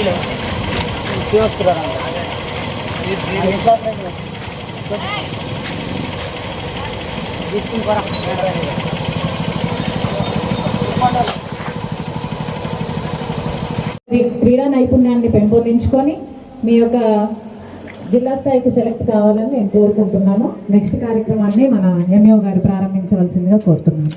వస్తున్నారు ఉద్యోగస్తున్నారు క్రీడా నైపుణ్యాన్ని పెంపొందించుకొని మీ యొక్క జిల్లా స్థాయికి సెలెక్ట్ కావాలని నేను కోరుకుంటున్నాను. నెక్స్ట్ కార్యక్రమాన్ని మన ఎంఓ గారు ప్రారంభించవలసిందిగా కోరుతున్నాను.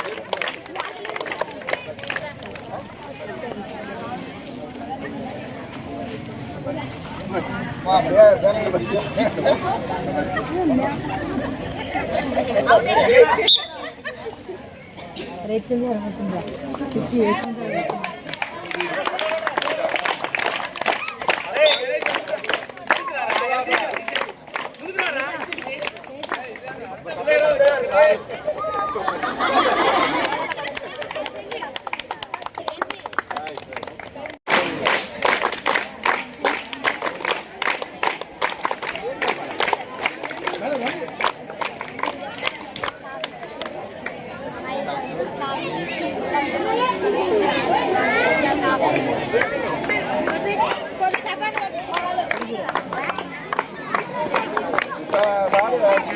రైట్ రైట్ ఓకేనా రండి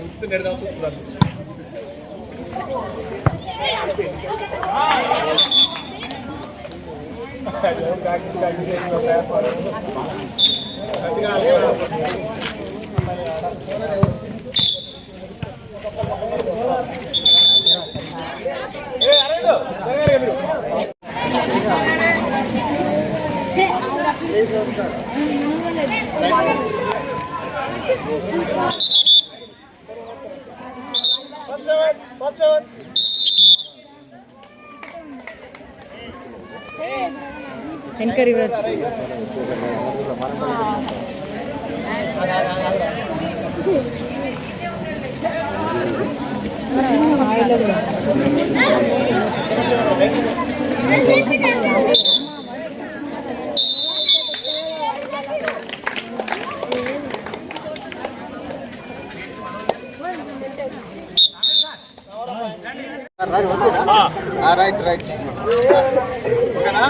உத்து நேரம் சூப்பராக Thank you. మీరు అడుగుని రైట్ రైట్. ఓకేనా?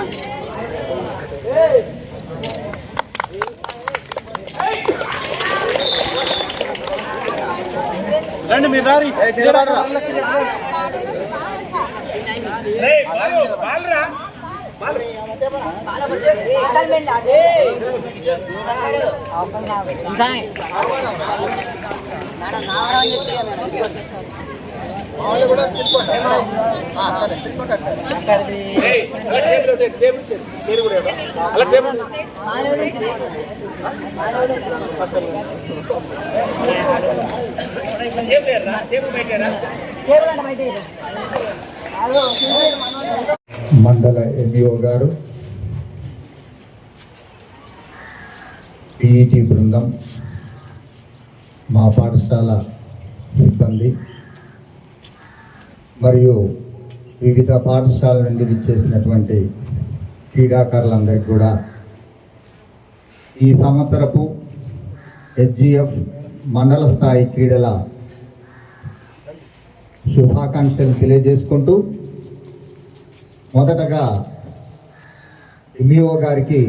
రండి మీరు రారి. వాళ్ళు కూడా సిల్కోట సరే సిల్కోట మండల ఎంఈఓ గారు పిఈటి బృందం మా పాఠశాల సిబ్బంది మరియు వివిధ పాఠశాల నుండి విచ్చేసినటువంటి క్రీడాకారులందరికీ కూడా ఈ సంవత్సరపు హెచ్జిఎఫ్ మండల స్థాయి క్రీడల శుభాకాంక్షలు తెలియజేసుకుంటూ మొదటగా ఎంఈఓ గారికి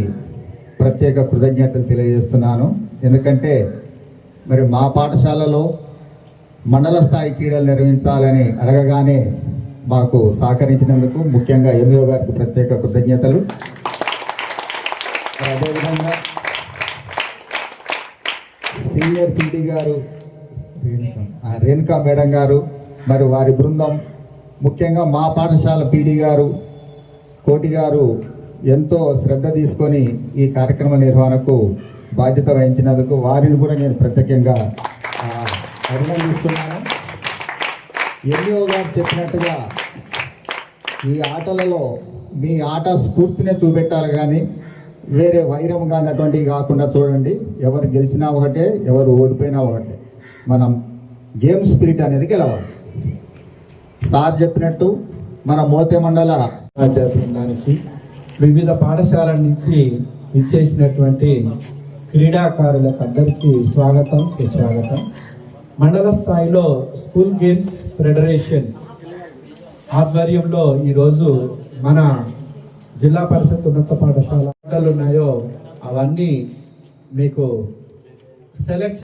ప్రత్యేక కృతజ్ఞతలు తెలియజేస్తున్నాను. ఎందుకంటే మరి మా పాఠశాలలో మండల స్థాయి క్రీడలు నిర్వహించాలని అడగగానే మాకు సహకరించినందుకు ముఖ్యంగా ఎంఈఓ గారికి ప్రత్యేక కృతజ్ఞతలు. అదేవిధంగా సీనియర్ పీడీ గారు రేణుకా మేడం గారు మరి వారి బృందం ముఖ్యంగా మా పాఠశాల పీడీ గారు కోటి గారు ఎంతో శ్రద్ధ తీసుకొని ఈ కార్యక్రమ నిర్వహణకు బాధ్యత వహించినందుకు వారిని కూడా నేను ప్రత్యేకంగా అభినందిస్తున్నాను. ఎంఈఓ గారు చెప్పినట్టుగా ఈ ఆటలలో మీ ఆట స్ఫూర్తినే చూపెట్టాలి కానీ వేరే వైరం కానటువంటివి కాకుండా చూడండి. ఎవరు గెలిచినా ఒకటే ఎవరు ఓడిపోయినా ఒకటే. మనం గేమ్ స్పిరిట్ అనేది గెలవాలి. సార్ చెప్పినట్టు మన మోతే మండల దానికి వివిధ పాఠశాలల నుంచి ఇచ్చేసినటువంటి క్రీడాకారులకు అందరికీ స్వాగతం సుస్వాగతం. మండల స్థాయిలో స్కూల్ గేమ్స్ ఫెడరేషన్ ఆధ్వర్యంలో ఈరోజు మన జిల్లా పరిషత్ ఉన్నత పాఠశాల ఉన్నాయో అవన్నీ మీకు సెలెక్ట్